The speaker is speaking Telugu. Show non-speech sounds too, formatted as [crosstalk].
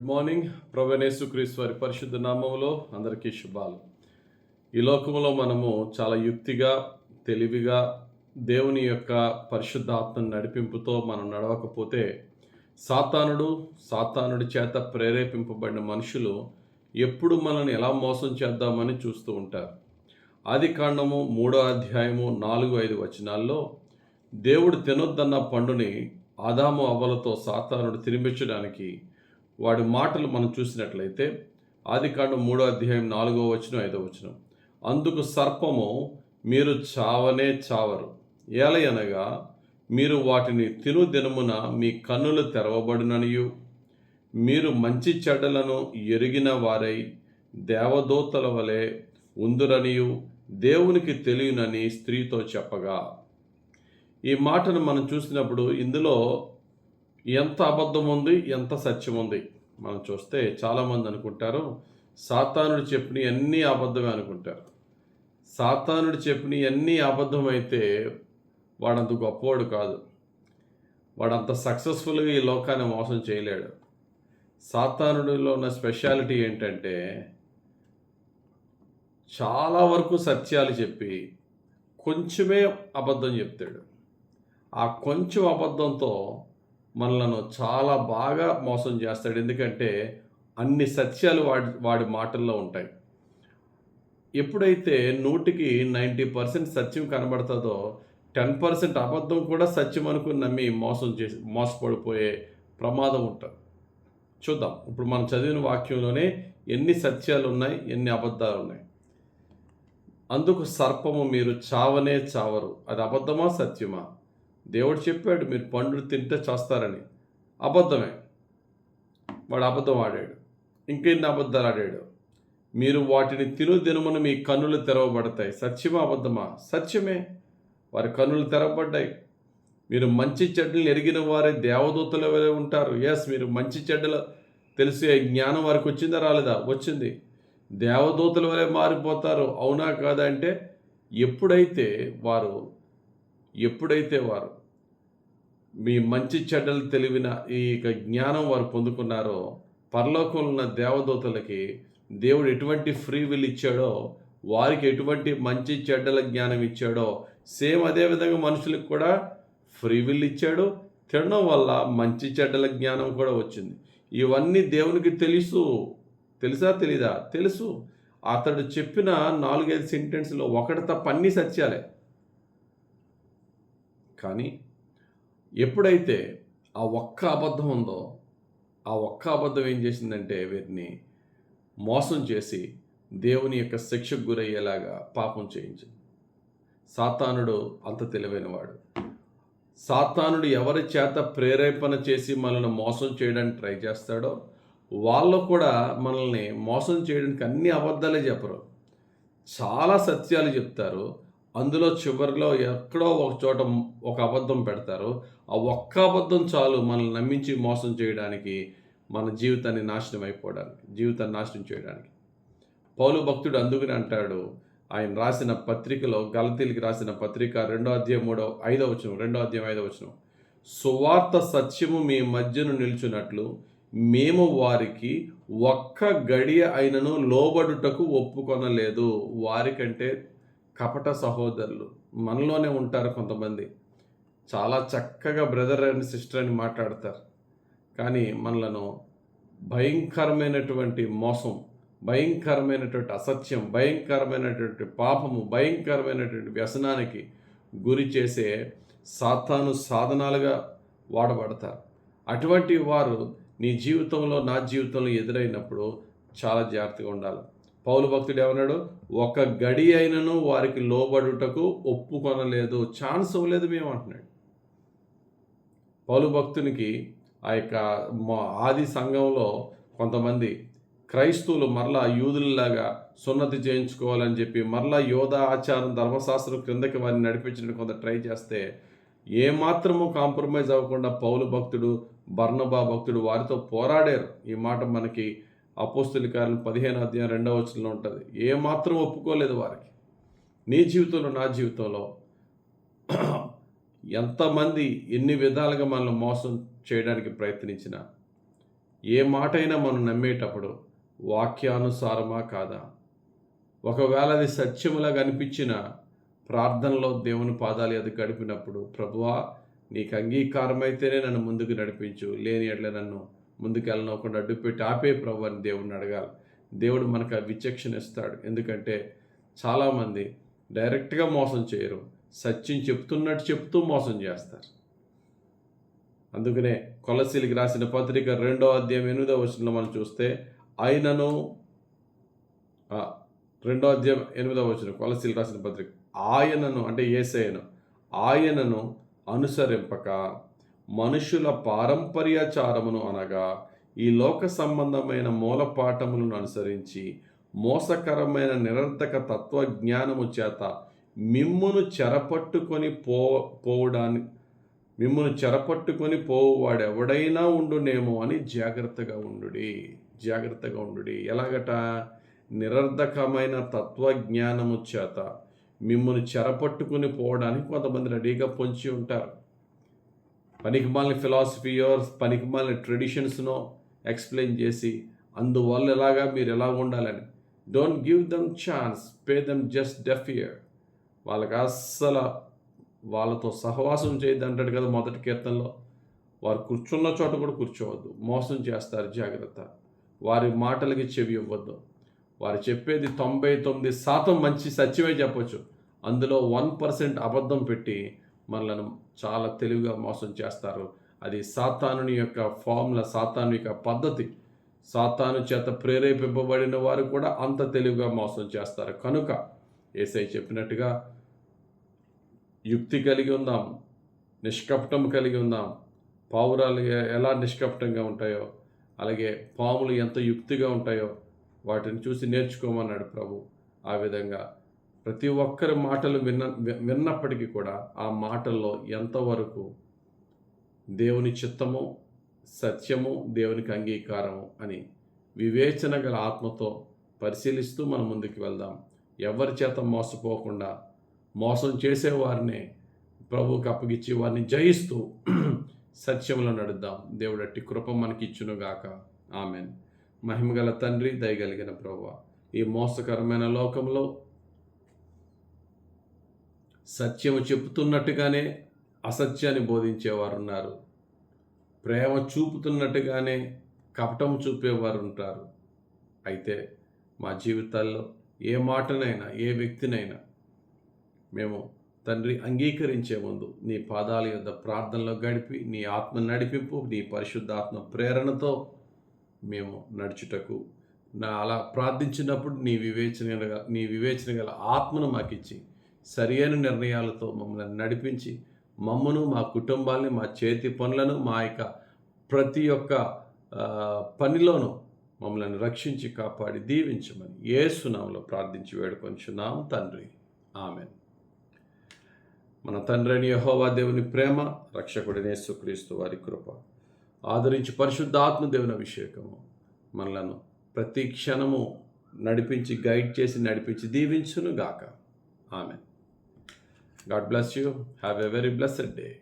గుడ్ మార్నింగ్ ప్రవణేశు క్రీస్తు వారి పరిశుద్ధ నామంలో అందరికీ శుభాలు. ఈ లోకంలో మనము చాలా యుక్తిగా తెలివిగా దేవుని యొక్క పరిశుద్ధ ఆత్మ నడిపింపుతో మనం నడవకపోతే సాతానుడు సాతానుడి చేత ప్రేరేపింపబడిన మనుషులు ఎప్పుడు మనల్ని ఎలా మోసం చేద్దామని చూస్తూ ఉంటారు. ఆది కాండము మూడో అధ్యాయము నాలుగు ఐదు వచనాల్లో దేవుడు తినొద్దన్న పండుని ఆదాము అవ్వలతో సాతానుడు తినిపించడానికి వాడి మాటలు మనం చూసినట్లయితే ఆదికాండం మూడో అధ్యాయం నాలుగో వచనం ఐదో వచనం. అందుకు సర్పము మీరు చావనే చావరు. ఏలయనగా మీరు వాటిని తిను దినమున మీ కన్నులు తెరవబడిననియు. మీరు మంచి చెడ్డలను ఎరిగిన వారై దేవదూతల వలె ఉందురనియు. దేవునికి తెలియనని స్త్రీతో చెప్పగా. ఈ మాటను మనం చూసినప్పుడు ఇందులో ఎంత అబద్ధం ఉంది ఎంత సత్యం ఉంది మనం చూస్తే చాలామంది అనుకుంటారు సాతానుడు చెప్పిన అన్నీ అబద్ధమే అనుకుంటారు. సాతానుడు చెప్పిన అన్నీ అబద్ధమైతే వాడంత గొప్పవాడు కాదు. వాడంత సక్సెస్ఫుల్గా ఈ లోకాన్ని మోసం చేయలేడు. సాతానుడిలో ఉన్న స్పెషాలిటీ ఏంటంటే చాలా వరకు సత్యాలు చెప్పి కొంచెమే అబద్ధం చెప్తాడు. ఆ కొంచెం అబద్ధంతో మనలను చాలా బాగా మోసం చేస్తాడు. ఎందుకంటే అన్ని సత్యాలు వాడి వాడి మాటల్లో ఉంటాయి. ఎప్పుడైతే నూటికి నైంటీ పర్సెంట్ సత్యం కనబడుతుందో టెన్ పర్సెంట్ అబద్ధం కూడా సత్యం అనుకుని నమ్మి మోసం చేసి మోసపడిపోయే ప్రమాదం ఉంటుంది చూద్దాం. ఇప్పుడు మనం చదివిన వాక్యంలోనే ఎన్ని సత్యాలు ఉన్నాయి ఎన్ని అబద్ధాలు ఉన్నాయి. అందుకు సర్పము మీరు చావనే చావరు. అది అబద్ధమా సత్యమా? దేవుడు చెప్పాడు మీరు పండ్లు తింటే చేస్తారని. అబద్ధమే. వాడు అబద్ధం ఆడాడు. ఇంకెన్ని అబద్ధాలు ఆడాడు? మీరు వాటిని తిను దినమున మీ కన్నులు తెరవబడతాయి. సత్యమా అబద్ధమా? సత్యమే. వారి కన్నులు తెరవబడ్డాయి. మీరు మంచి చెడ్డలు ఎరిగిన వారే దేవదూతల వలె ఉంటారు. ఎస్ మీరు మంచి చెడ్డలు తెలిసే జ్ఞానం వారికి వచ్చిందా రాలేదా? వచ్చింది. దేవదూతల వలె మారిపోతారు. అవునా కాదా అంటే ఎప్పుడైతే వారు ఎప్పుడైతే వారు మీ మంచి చెడ్డలు తెలివిన ఈ యొక్క జ్ఞానం వారు పొందుకున్నారో పరలోకంలో ఉన్న దేవదూతలకి దేవుడు ఎటువంటి ఫ్రీ విల్ ఇచ్చాడో వారికి ఎటువంటి మంచి చెడ్డల జ్ఞానం ఇచ్చాడో సేమ్ అదే విధంగా మనుషులకు కూడా ఫ్రీ విల్ ఇచ్చాడు. తినడం వల్ల మంచి చెడ్డల జ్ఞానం కూడా వచ్చింది. ఇవన్నీ దేవునికి తెలుసు. తెలుసా తెలీదా? తెలుసు. అతడు చెప్పిన నాలుగైదు సెంటెన్స్లో ఒకటి తప్ప అన్ని సత్యాలే. కానీ ఎప్పుడైతే ఆ ఒక్క అబద్ధం ఉందో ఆ ఒక్క అబద్ధం ఏం చేసిందంటే వీరిని మోసం చేసి దేవుని యొక్క శిక్షకు గురయ్యేలాగా పాపం చేయించింది. సాతానుడు అంత తెలివైనవాడు. సాతానుడు ఎవరి చేత ప్రేరేపణ చేసి మనల్ని మోసం చేయడానికి ట్రై చేస్తాడో వాళ్ళు కూడా మనల్ని మోసం చేయడానికి అన్ని అబద్ధాలే చెప్పరు. చాలా సత్యాలు చెప్తారు. అందులో చివరిలో ఎక్కడో ఒక చోట ఒక అబద్ధం పెడతారు. ఆ ఒక్క అబద్ధం చాలు మనల్ని నమ్మించి మోసం చేయడానికి మన జీవితాన్ని నాశనం అయిపోవడానికి జీవితాన్ని నాశనం చేయడానికి. పౌలు భక్తుడు అందుకని అంటాడు ఆయన రాసిన పత్రికలో గలతీలకి రాసిన పత్రిక రెండో అధ్యాయం మూడో ఐదో వచనం రెండో అధ్యాయం ఐదో వచనం. సువార్త సత్యము మీ మధ్యను నిల్చున్నట్లు మేము వారికి ఒక్క గడియ అయినను లోబడుటకు ఒప్పుకొనలేదు. వారికంటే కపట సహోదరులు మనలోనే ఉంటారు కొంతమంది. చాలా చక్కగా బ్రదర్ అండ్ సిస్టర్ అని మాట్లాడతారు. కానీ మనలను భయంకరమైనటువంటి మోసం భయంకరమైనటువంటి అసత్యం భయంకరమైనటువంటి పాపము భయంకరమైనటువంటి వ్యసనానికి గురి చేసే సాతాను సాధనాలుగా వాడబడతారు. అటువంటి వారు నీ జీవితంలో నా జీవితంలో ఎదురైనప్పుడు చాలా జాగ్రత్తగా ఉండాలి. పౌలు భక్తుడు ఏమన్నాడు? ఒక గడి అయినను వారికి లోబడుటకు ఒప్పుకొనలేదు ఛాన్స్ ఇవ్వలేదు మేము అంటున్నాడు. పౌలు భక్తునికి ఆ యొక్క మా- ఆది సంఘంలో కొంతమంది క్రైస్తవులు మరలా యూదుల్లాగా సున్నతి చేయించుకోవాలని చెప్పి మరలా యోధ ఆచారం ధర్మశాస్త్రం క్రిందకి వారిని నడిపించడానికి కొంత ట్రై చేస్తే ఏమాత్రము కాంప్రమైజ్ అవ్వకుండా పౌలు భక్తుడు బర్ణబా భక్తుడు వారితో పోరాడారు. ఈ మాట మనకి అపోస్తుల కార్యం పదిహేను అధ్యాయం రెండవ వచనంలో ఉంటుంది. ఏమాత్రం ఒప్పుకోలేదు వారికి. నీ జీవితంలో నా జీవితంలో [clears throat] ఎంతమంది ఎన్ని విధాలుగా మనల్ని మోసం చేయడానికి ప్రయత్నించినా ఏ మాటైనా మనం నమ్మేటప్పుడు వాక్యానుసారమా కాదా? ఒకవేళ అది సత్యములా కనిపించిన ప్రార్థనలో దేవుని పాదాలు ఎదు గడిపినప్పుడు ప్రభువా నీకు అంగీకారమైతేనే నన్ను ముందుకు నడిపించు. లేని ఎట్లా నన్ను ముందుకు అడ్డు పెట్టి ఆపే ప్రభు అని దేవుడిని అడగాలి. దేవుడు మనకు ఆ విచక్షణ ఇస్తాడు. ఎందుకంటే చాలామంది డైరెక్ట్గా మోసం చేయరు. సత్యం చెప్తున్నట్టు చెప్తూ మోసం చేస్తారు. అందుకనే కొలసీలకి రాసిన పత్రిక రెండో అధ్యాయం ఎనిమిదో వచనంలో మనం చూస్తే ఆయనను రెండో అధ్యాయం ఎనిమిదో వచనం కొలసీలు రాసిన పత్రిక ఆయనను అంటే ఏసయ్యను ఆయనను అనుసరింపక మనుషుల పారంపర్యాచారమును అనగా ఈ లోక సంబంధమైన మూలపాఠములను అనుసరించి మోసకరమైన నిరర్థక తత్వజ్ఞానము చేత మిమ్మును చెరపట్టుకొని పో పోవడాన్ని మిమ్మల్ని చెరపట్టుకొని పోవాడు ఎవడైనా ఉండునేమో అని జాగ్రత్తగా ఉండుడి. జాగ్రత్తగా ఉండుడి. ఎలాగట? నిరర్ధకమైన తత్వజ్ఞానము చేత మిమ్మల్ని చెరపట్టుకుని పోవడానికి కొంతమంది రెడీగా పొంచి ఉంటారు. పనికిమాలిన ఫిలాసఫీయో పనికిమాలిన ట్రెడిషన్స్నో ఎక్స్ప్లెయిన్ చేసి అందువల్ల ఎలాగా మీరు ఎలా ఉండాలని. Don't give them chance pay them just deaf ear వాళ్ళకి అస్సలు వాళ్ళతో సహవాసం చేయద్దు అంటాడు కదా మొదటి కీర్తనలో. వారు కూర్చున్న చోట కూడా కూర్చోవద్దు మోసం చేస్తారు జాగ్రత్త. వారి మాటలకి చెవి ఇవ్వద్దు. వారు చెప్పేది తొంభై తొమ్మిది శాతం మంచి సత్యమే చెప్పొచ్చు. అందులో వన్ పర్సెంట్ అబద్ధం పెట్టి మనలను చాలా తెలివిగా మోసం చేస్తారు. అది సాతానుని యొక్క ఫార్ములా సాతాను యొక్క పద్ధతి. సాతాను చేత ప్రేరేపింపబడిన వారు కూడా అంత తెలివిగా మోసం చేస్తారు. కనుక ఏసై చెప్పినట్టుగా యుక్తి కలిగి ఉందాం నిష్కపటం కలిగి ఉందాం. పావురాలు ఎలా నిష్కపటంగా ఉంటాయో అలాగే పాములు ఎంత యుక్తిగా ఉంటాయో వాటిని చూసి నేర్చుకోమన్నాడు ప్రభు. ఆ విధంగా ప్రతి ఒక్కరి మాటలు విన్న వి- విన్నప్పటికీ కూడా ఆ మాటల్లో ఎంతవరకు దేవుని చిత్తము సత్యము దేవునికి అంగీకారము అని వివేచన గల ఆత్మతో పరిశీలిస్తూ మనం ముందుకు వెళ్దాం. ఎవరి చేత మోసపోకుండా మోసం చేసేవారిని ప్రభువుకి అప్పగిచ్చి వారిని జయిస్తూ [clears throat] సత్యంలో నడుద్దాం. దేవుడట్టి కృప మనకి ఇచ్చునుగాక ఆమెన్. మహిమగల తండ్రి దయగలిగిన ప్రభు ఈ మోసకరమైన లోకంలో సత్యము చెబుతున్నట్టుగానే అసత్యాన్ని బోధించేవారు ఉన్నారు ప్రేమ చూపుతున్నట్టుగానే కపటం చూపేవారు ఉంటారు అయితే మా జీవితాల్లో ఏ మాటనైనా ఏ వ్యక్తినైనా మేము తండ్రి అంగీకరించే ముందు నీ పాదాల యొద్ద ప్రార్థనలో గడిపి నీ ఆత్మ నడిపింపు నీ పరిశుద్ధాత్మ ప్రేరణతో మేము నడుచుటకు నా అలా ప్రార్థించినప్పుడు నీ వివేచన నీ వివేచన గల ఆత్మను మాకిచ్చి సరియైన నిర్ణయాలతో మమ్మల్ని నడిపించి మమ్మను మా కుటుంబాన్ని మా చేతి పనులను మా యొక్క ప్రతి ఒక్క పనిలోనూ మమ్మల్ని రక్షించి కాపాడి దీవించమని ఏ సునాంలో ప్రార్థించి వేడుకొంచున్నాం తండ్రి. ఆమె మన తండ్రిని యహోవా దేవుని ప్రేమ రక్షకుడినే సుక్రీస్తు వారి కృప ఆదరించి పరిశుద్ధాత్మ దేవుని అభిషేకము మనలను ప్రతి క్షణము నడిపించి గైడ్ చేసి నడిపించి దీవించును గాక ఆమె God bless you. Have a very blessed day.